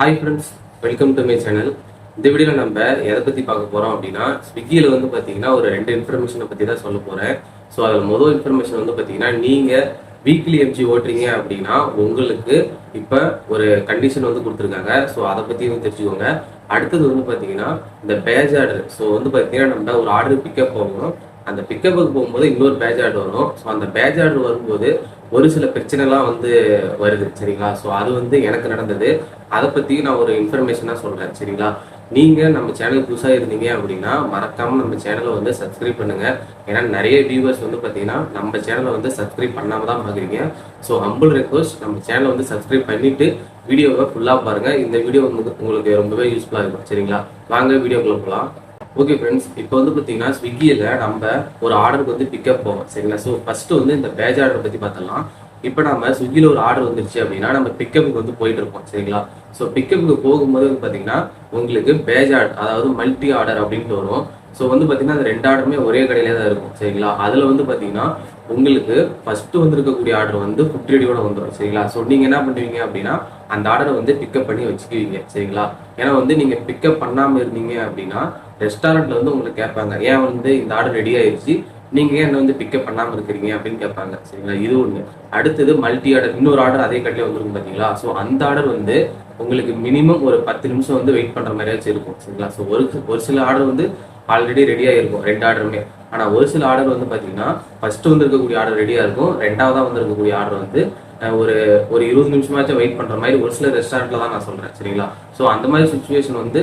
Hi friends welcome to my channel இந்த வீடியோவில் நம்ம எதை பற்றி பார்க்க போகிறோம் அப்படின்னா ஸ்விக்கியில் வந்து பார்த்தீங்கன்னா ஒரு ரெண்டு இன்ஃபர்மேஷனை பற்றி தான் சொல்ல போகிறேன் ஸோ அதில் முதல் இன்ஃபர்மேஷன் வந்து பார்த்தீங்கன்னா நீங்கள் வீக்லி எம்ஜி ஓட்டுறீங்க அப்படின்னா உங்களுக்கு இப்போ ஒரு கண்டிஷன் வந்து கொடுத்துருக்காங்க. ஸோ அதை பற்றியும் தெரிஞ்சுக்கோங்க. அடுத்தது வந்து பார்த்தீங்கன்னா இந்த பேஜ் ஆர்டர் ஸோ வந்து பார்த்தீங்கன்னா நம்ம ஒரு ஆர்டர் பிக்கப் போகணும். அந்த பிக்கப்புக்கு போகும்போது இன்னொரு பேஜ் ஆர்டர் வரும். ஸோ அந்த பேஜ் ஆர்டர் வரும்போது ஒரு சில பிரச்சனைலாம் வந்து வருது சரிங்களா? ஸோ அது வந்து எனக்கு நடந்தது. அதை பற்றி நான் ஒரு இன்ஃபர்மேஷனாக சொல்கிறேன் சரிங்களா? நீங்கள் நம்ம சேனல் புதுசாக இருந்தீங்க அப்படின்னா மறக்காமல் நம்ம சேனலை வந்து சப்ஸ்கிரைப் பண்ணுங்கள் ஏன்னா நிறைய வியூவர்ஸ் வந்து பார்த்தீங்கன்னா நம்ம சேனலை வந்து சப்ஸ்கிரைப் பண்ணாமல் தான் பார்க்குறீங்க ஸோ ஹம்பிள் ரெக்வஸ்ட் நம்ம சேனலை வந்து சப்ஸ்கிரைப் பண்ணிவிட்டு வீடியோவை ஃபுல்லாக பாருங்கள் இந்த வீடியோ வந்து உங்களுக்கு ரொம்பவே யூஸ்ஃபுல்லாக இருக்கும் சரிங்களா? வாங்க வீடியோக்குள்ளே போகலாம் ஓகே ஃப்ரெண்ட்ஸ் இப்போ வந்து பார்த்தீங்கன்னா ஸ்விக்கியில் நம்ம ஒரு ஆர்டருக்கு வந்து பிக்கப் போவோம் சரிங்களா? ஸோ ஃபஸ்ட்டு வந்து இந்த பேஜ் ஆர்டர் பற்றி பார்த்தலாம் இப்போ நம்ம ஸ்விக்கியில் ஒரு ஆர்டர் வந்துருச்சு அப்படின்னா நம்ம பிக்கப்புக்கு வந்து போயிட்டு இருப்போம் சரிங்களா? ஸோ பிக்கப்புக்கு போகும்போது வந்து பார்த்தீங்கன்னா உங்களுக்கு பேஜ் ஆர்டர் அதாவது மல்டி ஆர்டர் அப்படின்ட்டு வரும். ஸோ வந்து பார்த்தீங்கன்னா அந்த ரெண்டு ஆர்டருமே ஒரே கடையிலே தான் இருக்கும் சரிங்களா? அதில் வந்து பார்த்தீங்கன்னா உங்களுக்கு ஃபஸ்ட்டு வந்திருக்கக்கூடிய ஆர்டர் வந்து ஃபுட் ரெடியோட வந்துடும் சரிங்களா? ஸோ நீங்கள் என்ன பண்ணுவீங்க அப்படின்னா அந்த ஆர்டரை வந்து பிக்கப் பண்ணி வச்சுக்குவீங்க சரிங்களா? ஏன்னா வந்து நீங்கள் பிக்கப் பண்ணாமல் இருந்தீங்க அப்படின்னா ரெஸ்டாரண்ட்டில் வந்து உங்களுக்கு கேட்பாங்க ஏன் வந்து இந்த ஆர்டர் ரெடி ஆயிடுச்சு நீங்க ஏன் என்ன வந்து பிக்கப் பண்ணாம இருக்கிறீங்க அப்படின்னு கேட்பாங்க. சரிங்களா? இது ஒண்ணு. அடுத்தது மல்டி ஆர்டர் இன்னொரு ஆர்டர் அதே கட்டில வந்துருக்கும் பாத்தீங்களா? ஸோ அந்த ஆர்டர் வந்து உங்களுக்கு மினிமம் ஒரு பத்து நிமிஷம் வந்து வெயிட் பண்ற மாதிரியாச்சும் இருக்கும். சரிங்களா? ஸோ ஒரு ஒரு சில ஆர்டர் வந்து ஆல்ரெடி ரெடியா இருக்கும் ரெண்டு ஆர்டருமே ஆனா ஒரு சில ஆர்டர் வந்து பாத்தீங்கன்னா ஃபர்ஸ்ட் வந்திருக்கக்கூடிய ஆர்டர் ரெடியா இருக்கும். ரெண்டாவதா வந்திருக்கக்கூடிய ஆர்டர் வந்து ஒரு ஒரு இருபது நிமிஷமாச்சும் வெயிட் பண்ற மாதிரி ஒரு சில ரெஸ்டாரண்ட்ல தான் நான் சொல்றேன். சரிங்களா? ஸோ அந்த மாதிரி சுச்சுவேஷன் வந்து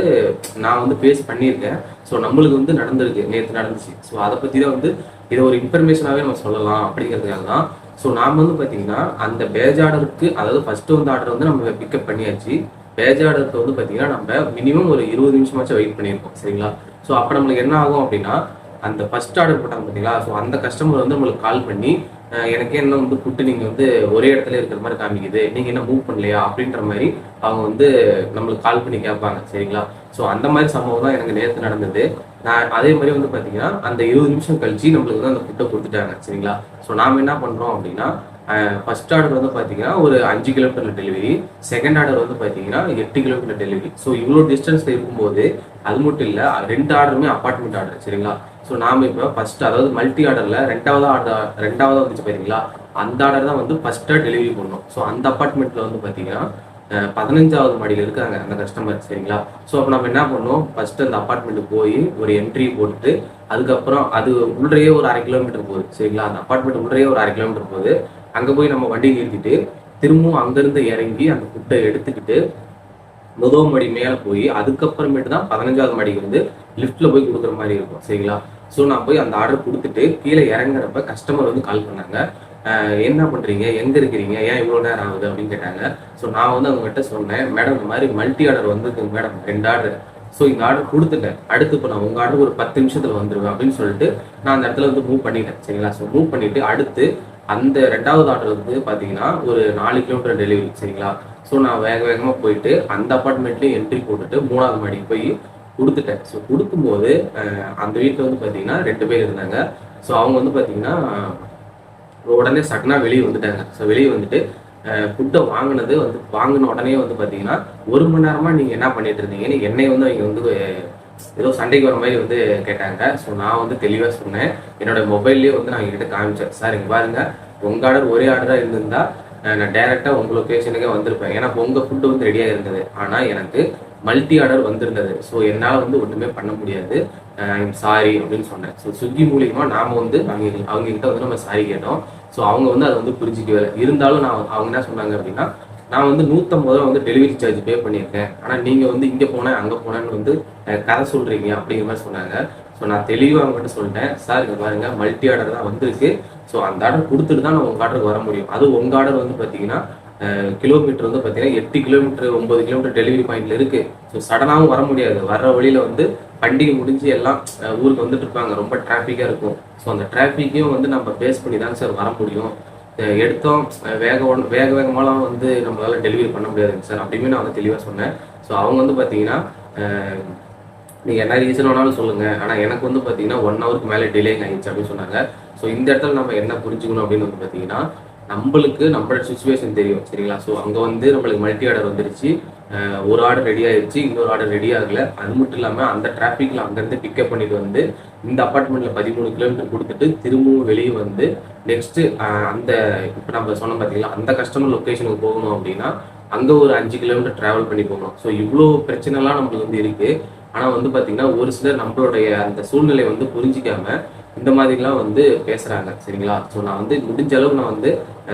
நான் வந்து பேஸ் பண்ணியிருக்கேன். ஸோ நம்மளுக்கு வந்து நடந்திருக்கு. நேற்று நடந்துச்சு. ஸோ அதை பத்தி தான் வந்து இதை ஒரு இன்ஃபர்மேஷனாகவே நம்ம சொல்லலாம் அப்படிங்கிறதுக்காக தான் ஸோ நாம் வந்து பார்த்தீங்கன்னா அந்த பேஜ் ஆர்டருக்கு அதாவது ஃபர்ஸ்ட் வந்து ஆர்டர் வந்து நம்ம பிக்கப் பண்ணியாச்சு. பேஜ் ஆர்டருக்கு வந்து பார்த்தீங்கன்னா நம்ம மினிமம் ஒரு இருபது நிமிஷமாச்சும் வெயிட் பண்ணியிருக்கோம். சரிங்களா? ஸோ அப்போ நம்மளுக்கு என்ன ஆகும் அப்படின்னா அந்த ஃபர்ஸ்ட் ஆர்டர் போட்டாங்க பார்த்தீங்களா ஸோ அந்த கஸ்டமர் வந்து நம்மளுக்கு கால் பண்ணி எனக்கு என்ன வந்து ஃபுட்டு நீங்கள் வந்து ஒரே இடத்துல இருக்கிற மாதிரி காமிக்குது. நீங்கள் என்ன மூவ் பண்ணலையா அப்படின்ற மாதிரி அவங்க வந்து நம்மளுக்கு கால் பண்ணி கேட்பாங்க சரிங்களா? ஸோ அந்த மாதிரி சம்பவம் தான் எனக்கு நேற்று நடந்தது. நான் அதே மாதிரி வந்து பார்த்தீங்கன்னா அந்த இருபது நிமிஷம் கழிச்சு நம்மளுக்கு வந்து அந்த ஃபுட்டை கொடுத்துட்டாங்க சரிங்களா? ஸோ நாம் என்ன பண்ணுறோம் அப்படின்னா ஃபர்ஸ்ட் ஆர்டர் வந்து பார்த்தீங்கன்னா ஒரு அஞ்சு கிலோமீட்டரில் டெலிவரி செகண்ட் ஆர்டர் வந்து பார்த்தீங்கன்னா எட்டு கிலோமீட்டர் டெலிவரி ஸோ இவ்வளோ டிஸ்டன்ஸில் இருக்கும்போது அது மட்டும் இல்லை ரெண்டு ஆர்டருமே அப்பார்ட்மெண்ட் ஆர்டர் சரிங்களா? ஸோ நாம இப்போ ஃபர்ஸ்ட் அதாவது மல்டி ஆர்டர்ல ரெண்டாவது ஆர்டர் ரெண்டாவது வந்துச்சு பாத்தீங்களா? அந்த ஆர்டர் தான் வந்து ஃபர்ஸ்டா டெலிவரி பண்ணோம் ஸோ அந்த அப்பார்ட்மெண்ட்ல வந்து பார்த்தீங்கன்னா பதினஞ்சாவது மாடியில் இருக்காங்க அந்த கஸ்டமர் சரிங்களா? ஸோ அப்போ நம்ம என்ன பண்ணோம் ஃபர்ஸ்ட் அந்த அப்பார்ட்மெண்ட்டுக்கு போய் ஒரு என்ட்ரி போட்டு அதுக்கப்புறம் அது உள்ளேயே ஒரு அரை கிலோமீட்டர் போகுது சரிங்களா? அந்த அப்பார்ட்மெண்ட் உள்ளேயே ஒரு அரை கிலோமீட்டர் போகுது. அங்கே போய் நம்ம வண்டி நிறுத்திட்டு திரும்பவும் அங்கேருந்து இறங்கி அந்த ஃபுட்டை எடுத்துக்கிட்டு முதல் மடி மேலே போய் அதுக்கப்புறமேட்டு தான் பதினஞ்சாவது மடிக்கு வந்து லிஃப்ட்ல போய் கொடுக்குற மாதிரி இருக்கும். சரிங்களா? ஸோ நான் போய் அந்த ஆர்டர் கொடுத்துட்டு கீழே இறங்குறப்ப கஸ்டமர் வந்து கால் பண்ணாங்க. என்ன பண்றீங்க? எங்க இருக்கிறீங்க? ஏன் இவ்வளோ நேரம் ஆகுது? அப்படின்னு கேட்டாங்க. ஸோ நான் வந்து அவங்ககிட்ட சொன்னேன் மேடம் இந்த மாதிரி மல்டி ஆர்டர் வந்து மேடம் ரெண்டு ஆர்டர் ஸோ இந்த ஆர்டர் கொடுத்துட்டேன். அடுத்து இப்போ நான் உங்க ஆர்டர் ஒரு பத்து நிமிஷத்துல வந்துருவேன் அப்படின்னு சொல்லிட்டு நான் அந்த இடத்துல வந்து மூவ் பண்ணிட்டேன். சரிங்களா? ஸோ மூவ் பண்ணிட்டு அடுத்து அந்த ரெண்டாவது ஆர்டர் வந்து பாத்தீங்கன்னா ஒரு நாலு கிலோமீட்டர் டெலிவரி சரிங்களா? ஸோ நான் வேக வேகமாக போயிட்டு அந்த அப்பார்ட்மெண்ட்லேயும் என்ட்ரி போட்டுட்டு மூணாவது மாடிக்கு போய் கொடுத்துட்டேன். ஸோ கொடுக்கும்போது அந்த வீட்டில் வந்து பார்த்தீங்கன்னா ரெண்டு பேர் இருந்தாங்க. ஸோ அவங்க வந்து பார்த்தீங்கன்னா உடனே சடனாக வெளியே வந்துட்டாங்க. ஸோ வெளியே வந்துட்டு ஃபுட்டை வாங்கினது வந்து வாங்கின உடனே வந்து பார்த்தீங்கன்னா ஒரு மணி நேரமாக நீங்கள் என்ன பண்ணிட்டு இருந்தீங்கன்னு என்னை வந்து அவங்க வந்து ஏதோ சண்டைக்கு வர மாதிரி வந்து கேட்டாங்க. ஸோ நான் வந்து தெளிவாக சொன்னேன். என்னோட மொபைல்லேயே வந்து நான் எங்கிட்ட காமிச்சேன். சார் இங்கே பாருங்க. உங்கள் ஆர்டர் ஒரே ஆர்டராக இருந்திருந்தா நான் டைரெக்டாக உங்கள் லொக்கேஷனுக்கே வந்திருப்பேன். ஏன்னா உங்கள் ஃபுட்டு வந்து ரெடியாக இருந்தது. ஆனால் எனக்கு மல்டி ஆர்டர் வந்திருந்தது. ஸோ என்னால் வந்து ஒன்றுமே பண்ண முடியாது. Uh, ஐம் சாரி அப்படின்னு சொன்னேன். ஸோ ஸ்விக்கி மூலியமாக நாம் வந்து அவங்க அவங்ககிட்ட வந்து நம்ம சாரி கேட்டோம். ஸோ அவங்க வந்து அதை வந்து புரிஞ்சிக்கவே இருந்தாலும் நான் அவங்க என்ன சொன்னாங்க அப்படின்னா நான் வந்து நூற்றம்பது ரூபா வந்து டெலிவரி சார்ஜ் பே பண்ணியிருக்கேன். ஆனால் நீங்கள் வந்து இங்கே போனேன் அங்கே போனேன்னு வந்து கதை சொல்கிறீங்க அப்படிங்கிற மாதிரி சொன்னாங்க. ஸோ நான் தெளிவாக அவங்ககிட்ட சொல்லிட்டேன். சார் இங்கே பாருங்கள் மல்டி ஆர்டர் தான் வந்திருக்கு. ஸோ அந்த ஆர்டர் கொடுத்துட்டு தான் நான் உங்கள் ஆர்டருக்கு வர முடியும். அது உங்கள் ஆர்டர் வந்து பார்த்தீங்கன்னா கிலோமீட்டர் வந்து பார்த்தீங்கன்னா எட்டு கிலோமீட்டர் ஒன்பது கிலோமீட்டர் டெலிவரி பாயிண்ட்ல இருக்கு. ஸோ சடனாகவும் வர முடியாது. வர்ற வழியில வந்து பண்டிகை முடிஞ்சு எல்லாம் ஊருக்கு வந்துட்டு இருப்பாங்க. ரொம்ப டிராஃபிக்காக இருக்கும். ஸோ அந்த டிராஃபிக்கையும் வந்து நம்ம பேஸ் பண்ணி தாங்க சார் வர முடியும். எடுத்தோம். வேக வேக வேகமாலாம் வந்து நம்மளால டெலிவரி பண்ண முடியாதுங்க சார். அப்படியுமே நான் வந்து தெளிவாக சொன்னேன். ஸோ அவங்க வந்து பார்த்தீங்கன்னா நீங்கள் என்ன ரீசன் வேணாலும் சொல்லுங்கள் ஆனால் எனக்கு வந்து பார்த்தீங்கன்னா ஒன் ஹவருக்கு மேலே டிலேங் ஆகிடுச்சு அப்படின்னு சொன்னாங்க. ஸோ இந்த இடத்துல நம்ம என்ன புரிஞ்சுக்கணும் அப்படின்னு வந்து பார்த்தீங்கன்னா நம்மளுக்கு நம்மளோட சுச்சுவேஷன் தெரியும் சரிங்களா? ஸோ அங்கே வந்து நம்மளுக்கு மல்டி ஆர்டர் வந்துருச்சு. ஒரு ஆர்டர் ரெடி ஆயிடுச்சு இன்னொரு ஆர்டர் ரெடி ஆகல. அது மட்டும் இல்லாமல் அந்த டிராஃபிக்கில் அங்கேருந்து பிக்கப் பண்ணிட்டு வந்து இந்த அப்பார்ட்மெண்ட்டில் பதிமூணு கிலோமீட்டர் கொடுத்துட்டு திரும்பவும் வெளியே வந்து நெக்ஸ்ட் அந்த இப்போ நம்ம சொன்னோம் பார்த்தீங்களா அந்த கஸ்டமர் லொக்கேஷனுக்கு போகணும் அப்படின்னா அங்கே ஒரு அஞ்சு கிலோமீட்டர் ட்ராவல் பண்ணி போகணும். ஸோ இவ்வளோ பிரச்சனைலாம் நம்மளுக்கு வந்து இருக்குது ஆனால் வந்து பார்த்தீங்கன்னா ஒரு சிலர் நம்மளுடைய அந்த சூழ்நிலை வந்து புரிஞ்சிக்காம இந்த மாதிரிலாம் வந்து பேசுகிறாங்க சரிங்களா? ஸோ நான் வந்து முடிஞ்ச அளவு நான் வந்து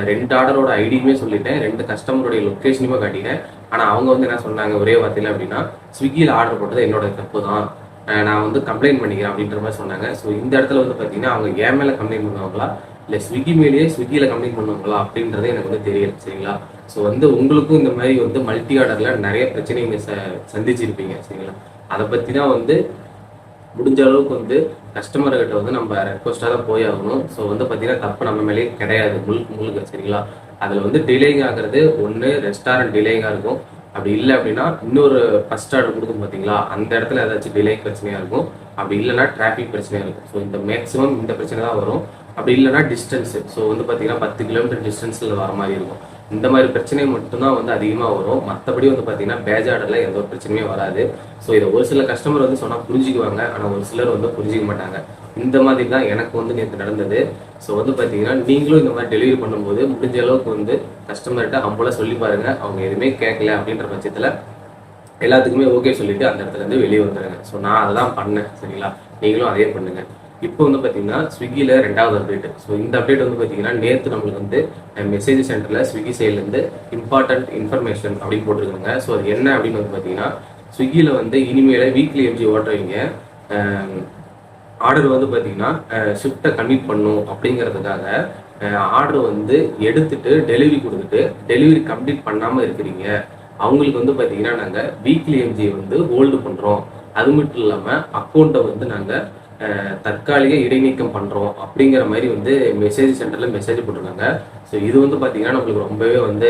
ரெண்டு ஆர்டரோட ஐடியுமே சொல்லிட்டேன். ரெண்டு கஸ்டமருடைய லொக்கேஷனுமே காட்டிட்டேன். ஆனால் அவங்க வந்து என்ன சொன்னாங்க ஒரே வார்த்தையில் அப்படின்னா ஸ்விக்கியில் ஆர்டர் போட்டது என்னோட தப்பு தான் நான் வந்து கம்ப்ளைண்ட் பண்ணிக்கிறேன் அப்படின்ற மாதிரி சொன்னாங்க. ஸோ இந்த இடத்துல வந்து பார்த்தீங்கன்னா அவங்க ஏன் மேலே கம்ப்ளைண்ட் பண்ணுவாங்களா? இல்லை ஸ்விக்கி மேலேயே ஸ்விக்கியில் கம்ப்ளைண்ட் பண்ணுவாங்களா? அப்படின்றது எனக்கு வந்து தெரியல. சரிங்களா? ஸோ வந்து உங்களுக்கும் இந்த மாதிரி வந்து மல்டி ஆர்டரில் நிறைய பிரச்சனைங்க ச- சந்திச்சிருப்பீங்க. சரிங்களா? அதை பற்றி தான் வந்து முடிஞ்ச அளவுக்கு வந்து கஸ்டமர்கிட்ட வந்து நம்ம ரெக்வஸ்டாக தான் போய் ஆகணும். ஸோ வந்து பார்த்தீங்கன்னா தப்பு நம்ம மேலேயே கிடையாது. முழுக்க முழுக்க சரிங்களா? அதில் வந்து டிலேயிங் ஆகிறது ஒன்று ரெஸ்டாரண்ட் டிலேயிங்காக இருக்கும். அப்படி இல்லை அப்படின்னா இன்னொரு ஃபஸ்ட் ஆர்டர் கொடுக்கும் பார்த்தீங்களா அந்த இடத்துல ஏதாச்சும் டிலே பிரச்சனையாக இருக்கும். அப்படி இல்லைன்னா டிராஃபிக் பிரச்சனையாக இருக்கும். ஸோ இந்த மேக்ஸிமம் இந்த பிரச்சனை தான் வரும். அப்படி இல்லைன்னா டிஸ்டன்ஸு ஸோ வந்து பார்த்தீங்கன்னா பத்து கிலோமீட்டர் டிஸ்டன்ஸில் வர மாதிரி இருக்கும். இந்த மாதிரி பிரச்சனை மட்டும்தான் வந்து அதிகமாக வரும். மற்றபடி வந்து பார்த்தீங்கன்னா பேஜ் எந்த ஒரு பிரச்சனையுமே வராது. ஸோ இதை ஒரு சில கஸ்டமர் வந்து சொன்னால் புரிஞ்சுக்குவாங்க. ஆனால் ஒரு சிலர் வந்து புரிஞ்சிக்க மாட்டாங்க. இந்த மாதிரி தான் எனக்கு வந்து நேற்று நடந்தது. ஸோ வந்து பார்த்தீங்கன்னா நீங்களும் இந்த மாதிரி டெலிவரி பண்ணும்போது முடிஞ்ச அளவுக்கு வந்து கஸ்டமர்கிட்ட அம்போல சொல்லி பாருங்க. அவங்க எதுவுமே கேட்கல அப்படின்ற பட்சத்தில் எல்லாத்துக்குமே ஓகே சொல்லிட்டு அந்த இடத்துல இருந்து வெளியே வந்துடுங்க ஸோ நான் அதை தான் பண்ணேன். சரிங்களா? நீங்களும் அதே பண்ணுங்க. இப்போ வந்து பார்த்தீங்கன்னா ஸ்விக்கியில் ரெண்டாவது அப்டேட் ஸோ இந்த அப்டேட் வந்து பார்த்தீங்கன்னா நேற்று நம்மளுக்கு வந்து மெசேஜ் சென்டரில் ஸ்விக்கி சைட்லேருந்து இம்பார்ட்டன்ட் இன்ஃபர்மேஷன் அப்படின்னு போட்டிருக்காங்க. ஸோ அது என்ன அப்படின்னு வந்து பார்த்தீங்கன்னா ஸ்விக்கியில் வந்து இனிமேல் வீக்லி எம்ஜி ஓட்டுறவங்க ஆர்டர் வந்து பார்த்தீங்கன்னா ஷிஃப்ட்டை கன்வீட் பண்ணும் அப்படிங்கிறதுக்காக ஆர்டர் வந்து எடுத்துட்டு டெலிவரி கொடுத்துட்டு டெலிவரி கம்ப்ளீட் பண்ணாமல் இருக்கிறீங்க. அவங்களுக்கு வந்து பார்த்தீங்கன்னா நாங்கள் வீக்லி எம்ஜி வந்து ஹோல்டு பண்ணுறோம் அது மட்டும் இல்லாமல் அக்கௌண்ட்டை வந்து நாங்கள் தற்காலிக இடைநீக்கம் பண்ணுறோம் அப்படிங்கிற மாதிரி வந்து மெசேஜ் சென்டரில் மெசேஜ் போட்டிருக்காங்க. ஸோ இது வந்து பார்த்தீங்கன்னா நம்மளுக்கு ரொம்பவே வந்து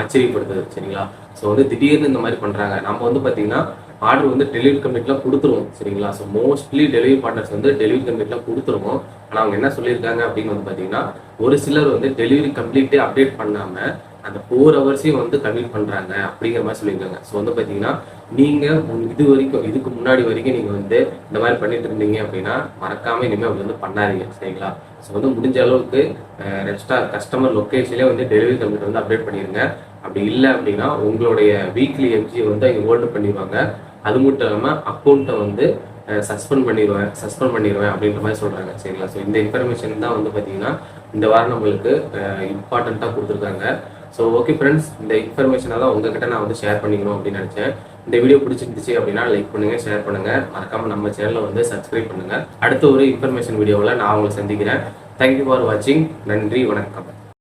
ஆச்சரியப்படுத்துது சரிங்களா? ஸோ வந்து திடீர்னு இந்த மாதிரி பண்ணுறாங்க நம்ம வந்து பார்த்தீங்கன்னா ஆர்டர் வந்து டெலிவரி கம்ப்ளீட்லாம் கொடுத்துருவோம் சரிங்களா? ஸோ மோஸ்ட்லி டெலிவரி பார்ட்னர்ஸ் வந்து டெலிவரி கம்ப்ளீட்லாம் கொடுத்துருவோம். ஆனால் அவங்க என்ன சொல்லியிருக்காங்க அப்படின்னு வந்து பார்த்தீங்கன்னா ஒரு சிலர் வந்து டெலிவரி கம்ப்ளீட்டே அப்டேட் பண்ணாமல் அந்த ஃபோர் ஹவர்ஸையும் வந்து கன்வீன் பண்ணுறாங்க அப்படிங்கிற மாதிரி சொல்லியிருக்காங்க. ஸோ வந்து பார்த்தீங்கன்னா நீங்கள் இது வரைக்கும் இதுக்கு முன்னாடி வரைக்கும் நீங்கள் வந்து இந்த மாதிரி பண்ணிட்டு இருந்தீங்க அப்படின்னா மறக்காமல் இனிமேல் அப்படி வந்து பண்ணாதீங்க சரிங்களா? ஸோ வந்து முடிஞ்ச அளவுக்கு ரெஸ்டா கஸ்டமர் லொக்கேஷன்லேயே வந்து டெலிவரி கம்ப்யூட்டர் வந்து அப்டேட் பண்ணிடுங்க அப்படி இல்லை அப்படின்னா உங்களுடைய வீக்லி எம்ஜி வந்து அவங்க ஹோல்டு பண்ணிடுவாங்க அது மட்டும் இல்லாமல் அக்கௌண்ட்டை வந்து சஸ்பெண்ட் பண்ணிடுவேன் சஸ்பெண்ட் பண்ணிடுவேன் அப்படின்ற மாதிரி சொல்கிறாங்க சரிங்களா? ஸோ இந்த இன்ஃபர்மேஷன் தான் வந்து பார்த்தீங்கன்னா இந்த வாரம் நம்மளுக்கு இம்பார்ட்டண்ட்டாக கொடுத்துருக்காங்க. ஸோ ஓகே ஃப்ரெண்ட்ஸ் இந்த இன்ஃபர்மேஷனை தான் உங்ககிட்ட நான் வந்து ஷேர் பண்ணிக்கணும் அப்படின்னு நினச்சேன். இந்த வீடியோ பிடிச்சிருந்துச்சு அப்படின்னா லைக் பண்ணுங்க ஷேர் பண்ணுங்க. மறக்காம நம்ம சேனலை வந்து சப்ஸ்கிரைப் பண்ணுங்க. அடுத்த ஒரு இன்ஃபர்மேஷன் வீடியோவில் நான் உங்களை சந்திக்கிறேன். தேங்க்யூ ஃபார் வாட்சிங் நன்றி வணக்கம்.